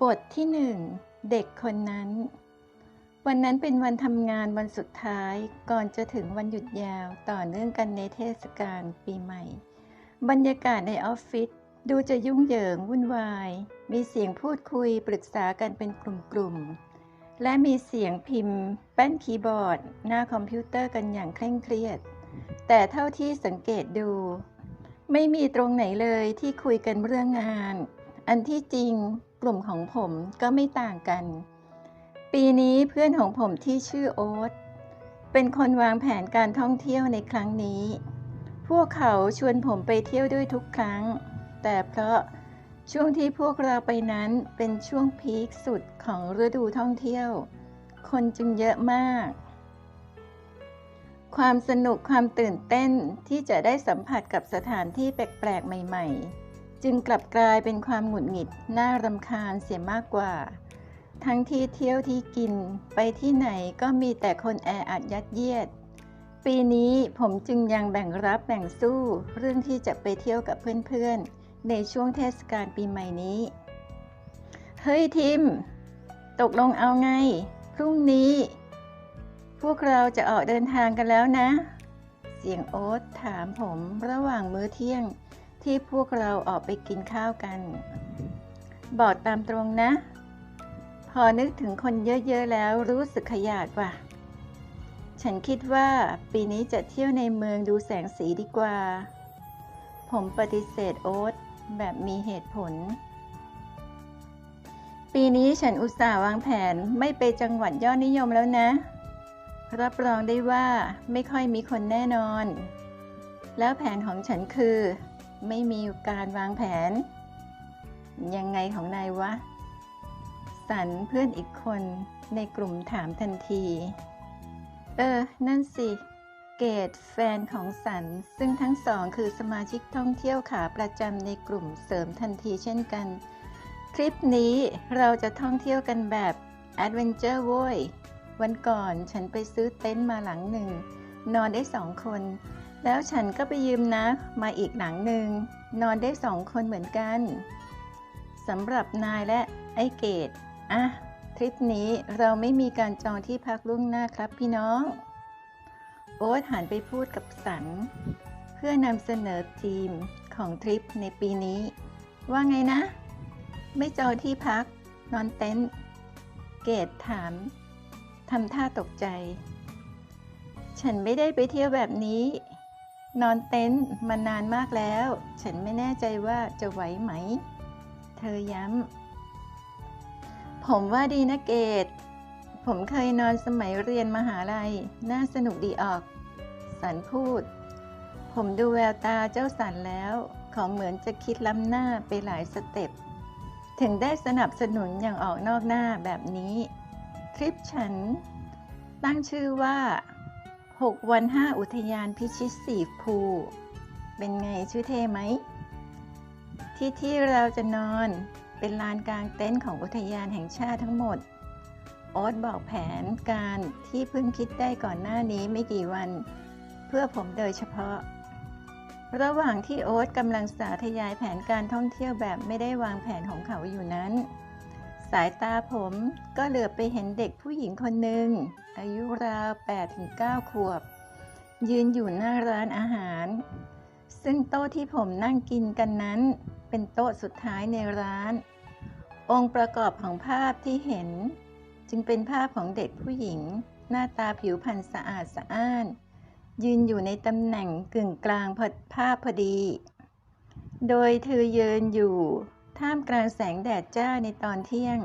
บทที่หนึ่งเด็กคนนั้น วันนั้นเป็นวันทำงานวันสุดท้ายก่อนจะถึงวันหยุดยาวต่อเนื่องกันในเทศกาลปีใหม่ บรรยากาศในออฟฟิศดูจะยุ่งเหยิงวุ่นวาย มีเสียงพูดคุยปรึกษากันเป็นกลุ่มๆ และมีเสียงพิมพ์ แป้นคีย์บอร์ด หน้าคอมพิวเตอร์กันอย่างเคร่งเครียด แต่เท่าที่สังเกตดู ไม่มีตรงไหนเลยที่คุยกันเรื่องงาน อันที่จริง กลุ่มของผมก็ไม่ต่างกัน ปีนี้เพื่อนของผมที่ชื่อโอ๊ตเป็นคนวางแผนการท่องเที่ยวในครั้งนี้ พวกเขาชวนผมไปเที่ยวด้วยทุกครั้ง แต่เพราะช่วงที่พวกเราไปนั้นเป็นช่วงพีคสุดของฤดูท่องเที่ยว คนจึงเยอะมาก ความสนุกความตื่นเต้นที่จะได้สัมผัสกับสถานที่แปลกๆใหม่ ๆ จึงกลับกลายเป็นความหงุดหงิดน่ารำคาญเสียมากกว่า ทั้งที่เที่ยวที่กินไปที่ไหนก็มีแต่คนแออัดยัดเยียด ปีนี้ผมจึงยังแบ่งรับแบ่งสู้เรื่องที่จะไปเที่ยวกับเพื่อนๆ ในช่วงเทศกาลปีใหม่นี้ เฮ้ยทิม ตกลงเอาไง พรุ่งนี้ พวกเราจะออกเดินทางกันแล้วนะ เสียงโอ๊ตถามผมระหว่างมื้อเที่ยง ที่พวกเราออกไปกินข้าวกัน บอกตามตรงนะ พอนึกถึงคนเยอะๆแล้วรู้สึกขยาดว่ะ ฉันคิดว่าปีนี้จะเที่ยวในเมืองดูแสงสีดีกว่า ผมปฏิเสธโอ๊ตแบบมีเหตุผล ปีนี้ฉันอุตส่าห์วางแผนไม่ไปจังหวัดยอดนิยมแล้วนะ รับรองได้ว่าไม่ค่อยมีคนแน่นอน แล้วแผนของฉันคือ ไม่มีการวางแผน ยังไงของนายวะ สันเพื่อนอีกคนในกลุ่มถามทันที เออ นั่นสิ เกดแฟนของสัน ซึ่งทั้งสองคือสมาชิกท่องเที่ยวขาประจำในกลุ่มเสริมทันทีเช่นกัน ทริปนี้เราจะท่องเที่ยวกันแบบแอดเวนเจอร์โว้ย วันก่อนฉันไปซื้อเต็นท์มาหลังหนึ่ง นอนได้สองคน แล้วฉันก็ไปยืมนะมาอีกหลังหนึ่ง นอนได้สองคนเหมือนกันสำหรับนายและไอ้เกดอะทริปนี้เราไม่มีการจองที่พักล่วงหน้าครับพี่น้อง โอ๊ตหันไปพูดกับสัน เพื่อนำเสนอทีมของทริปในปีนี้ ว่าไงนะ ไม่จองที่พัก นอนเต็นท์เกดถามทำท่าตกใจ ฉันไม่ได้ไปเที่ยวแบบนี้ นอนเต็นท์มานานมากแล้ว ฉันไม่แน่ใจว่าจะไหวไหม เธอย้ำ ผมว่าดีนะเกดผมเคยนอนสมัยเรียนมหาลัย น่าสนุกดีออก สันพูด ผมดูแววตาเจ้าสันแล้ว เขาเหมือนจะคิดล้ำหน้าไปหลายสเต็ป ถึงได้สนับสนุนอย่างออกนอกหน้าแบบนี้ ทริปฉัน ตั้งชื่อว่า 6 วัน 5 อุทยานพิชิตสีภู เป็นไงชื่อเท่ไหม ที่ที่เราจะนอนเป็นลานกลางเต็นท์ของอุทยานแห่งชาติทั้งหมด โอ๊ตบอกแผนการที่เพิ่งคิดได้ก่อนหน้านี้ไม่กี่วัน เพื่อผมโดยเฉพาะ ระหว่างที่โอ๊ตกำลังสาธยายแผนการท่องเที่ยวแบบไม่ได้วางแผนของเขาอยู่นั้น สายตาผมก็เหลือบไปเห็นเด็กผู้หญิงคนหนึ่ง อายุราว8-9 ขวบ ยืนอยู่หน้าร้านอาหาร ซึ่งโต๊ะที่ผมนั่งกินกันนั้น เป็นโต๊ะสุดท้ายในร้าน องค์ประกอบของภาพที่เห็น จึงเป็นภาพของเด็กผู้หญิง หน้าตาผิวพรรณสะอาดสะอ้าน ยืนอยู่ในตำแหน่งกึ่งกลางภาพพอดี โดยเธอยืนอยู่ ท่ามกลางแสงแดดจ้าในตอนเที่ยง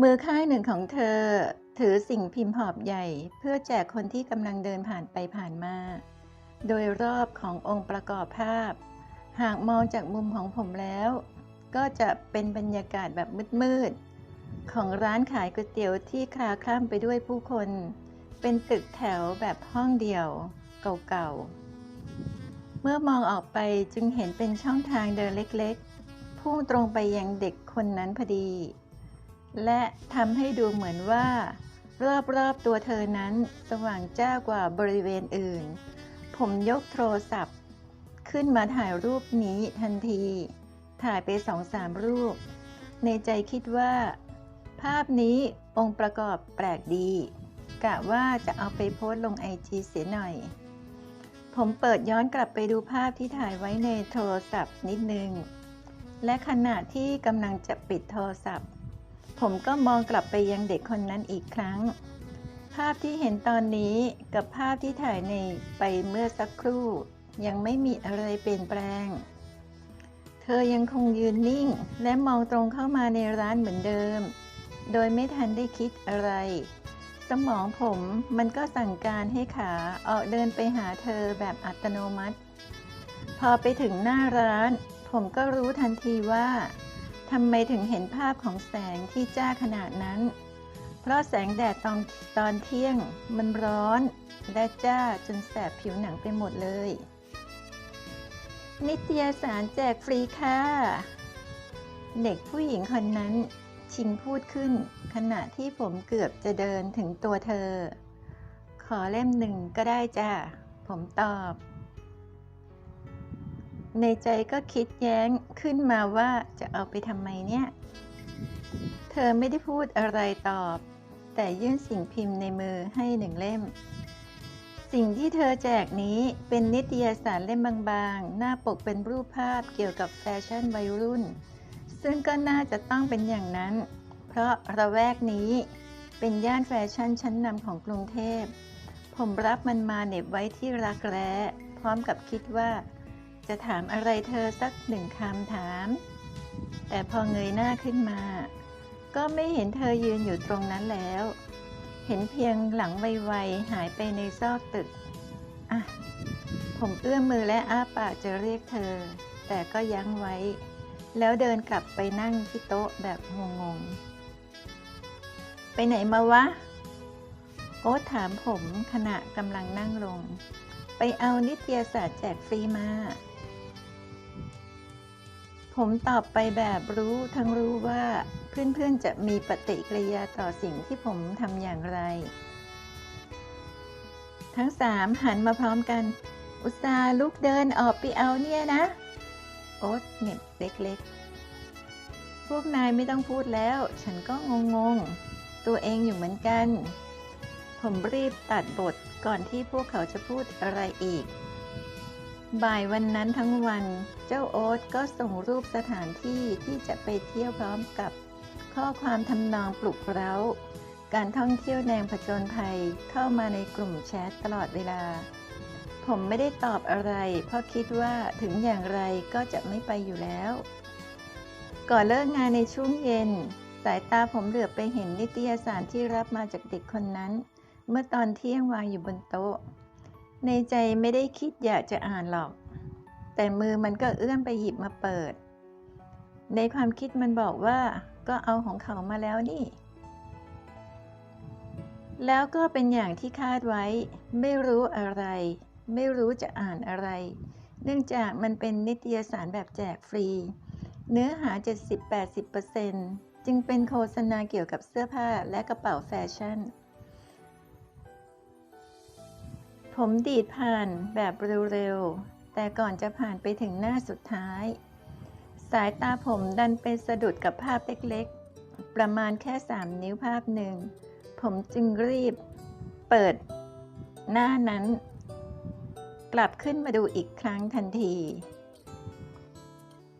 มือข้างหนึ่งของเธอ ถือสิ่งพิมพ์หอบใหญ่ เพื่อแจกคนที่กำลังเดินผ่านไปผ่านมา โดยรอบขององค์ประกอบภาพ หากมองจากมุมของผมแล้ว ก็จะเป็นบรรยากาศแบบมืดๆ ของร้านขายก๋วยเตี๋ยวที่คลาคล่ำไปด้วยผู้คน เป็นตึกแถวแบบห้องเดียว เก่าๆ เมื่อมองออกไปจึงเห็นเป็นช่องทางเดินเล็กๆ พุ่งตรงไปยังเด็กคนนั้นพอดี และทำให้ดูเหมือนว่า รอบๆตัวเธอนั้นสว่างจ้ากว่าบริเวณอื่น ผมยกโทรศัพท์ ขึ้นมาถ่ายรูปนี้ทันที ถ่ายไปสองสามรูป ในใจคิดว่า ภาพนี้องค์ประกอบแปลกดี กะว่าจะเอาไปโพสต์ลงไอจีเสียหน่อย ผมเปิดย้อนกลับไปดูภาพที่ถ่ายไว้ในโทรศัพท์นิดนึง และขณะที่กำลังจะปิดโทรศัพท์ ผมก็มองกลับไปยังเด็กคนนั้นอีกครั้ง ภาพที่เห็นตอนนี้กับภาพที่ถ่ายในไปเมื่อสักครู่ ยังไม่มีอะไรเปลี่ยนแปลง เธอยังคงยืนนิ่งและมองตรงเข้ามาในร้านเหมือนเดิม โดยไม่ทันได้คิดอะไร สมองผมมันก็สั่งการให้ขาออกเดินไปหาเธอแบบอัตโนมัติ พอไปถึงหน้าร้าน ผมก็รู้ทันทีว่าทำไมถึงเห็นภาพของแสงที่จ้าขนาดนั้น เพราะแสงแดดตอนตอนเที่ยงมันร้อนและจ้าจนแสบผิวหนังไปหมดเลย นิตยสารแจกฟรีค่ะ เด็กผู้หญิงคนนั้น ชิงพูดขึ้น ขณะที่ผมเกือบจะเดินถึงตัวเธอ ขอเล่มหนึ่งก็ได้จ้าผมตอบ ในใจก็คิดแย้งขึ้นมาว่าจะเอาไปทำไมเนี่ย เธอไม่ได้พูดอะไรตอบ แต่ยื่นสิ่งพิมพ์ในมือให้หนึ่งเล่ม สิ่งที่เธอแจกนี้เป็นนิตยสารเล่มบางๆ หน้าปกเป็นรูปภาพเกี่ยวกับแฟชั่นวัยรุ่น ซึ่งก็น่าจะต้องเป็นอย่างนั้น เพราะระแวกนี้เป็นย่านแฟชั่นชั้นนำของกรุงเทพ ผมรับมันมาเหน็บไว้ที่รักแร้ พร้อมกับคิดว่า จะถามอะไรเธอสักหนึ่งคำถาม แต่พอเงยหน้าขึ้นมา ก็ไม่เห็นเธอยืนอยู่ตรงนั้นแล้ว เห็นเพียงหลังไวๆหายไปในซอกตึก อะ ผมเอื้อมมือและอ้าปากจะเรียกเธอ แต่ก็ยั้งไว้ แล้วเดินกลับไปนั่งที่โต๊ะแบบงงๆ ไปไหนมาวะ โอ๊ตถามผมขณะกำลังนั่งลง ไปเอานิตยสารแจกฟรีมา ผมตอบไปแบบรู้ทั้งรู้ว่าเพื่อนๆจะมีปฏิกิริยาต่อสิ่งที่ผมทำอย่างไร ทั้งสามหันมาพร้อมกัน อุตส่าห์ลุกเดินออกไปเอาเนี่ยนะ อ๊ตเหน็บเล็กๆ พวกนายไม่ต้องพูดแล้ว ฉันก็งงๆ ตัวเองอยู่เหมือนกัน ผมรีบตัดบทก่อนที่พวกเขาจะพูดอะไรอีก บ่ายวันนั้นทั้งวัน เจ้าโอ๊ตก็ส่งรูปสถานที่ที่จะไปเที่ยวพร้อมกับข้อความทำนองปลุกเร้า การท่องเที่ยวแนวผจญภัยเข้ามาในกลุ่มแชทตลอดเวลา ผมไม่ได้ตอบอะไร เพราะคิดว่าถึงอย่างไรก็จะไม่ไปอยู่แล้ว ก่อนเลิกงานในช่วงเย็น สายตาผมเหลือบไปเห็นนิตยสารที่รับมาจากเด็กคนนั้น เมื่อตอนเที่ยงวางอยู่บนโต๊ะ ในใจไม่ได้คิดอยากจะอ่านหรอก แต่มือมันก็เอื้อมไปหยิบมาเปิด ในความคิดมันบอกว่าก็เอาของเขามาแล้วนี่แล้วก็เป็นอย่างที่คาดไว้ ไม่รู้อะไร ไม่รู้จะอ่านอะไร เนื่องจากมันเป็นนิตยสารแบบแจกฟรี เนื้อหา 70-80%จึงเป็นโฆษณาเกี่ยวกับเสื้อผ้าและกระเป๋าแฟชั่น ผมดีดผ่านแบบเร็วๆ แต่ก่อนจะผ่านไปถึงหน้าสุดท้าย สายตาผมดันไปสะดุดกับภาพเล็กๆ ประมาณแค่ 3 นิ้วภาพหนึ่ง ผมจึงรีบเปิดหน้านั้น กลับขึ้นมาดูอีกครั้งทันที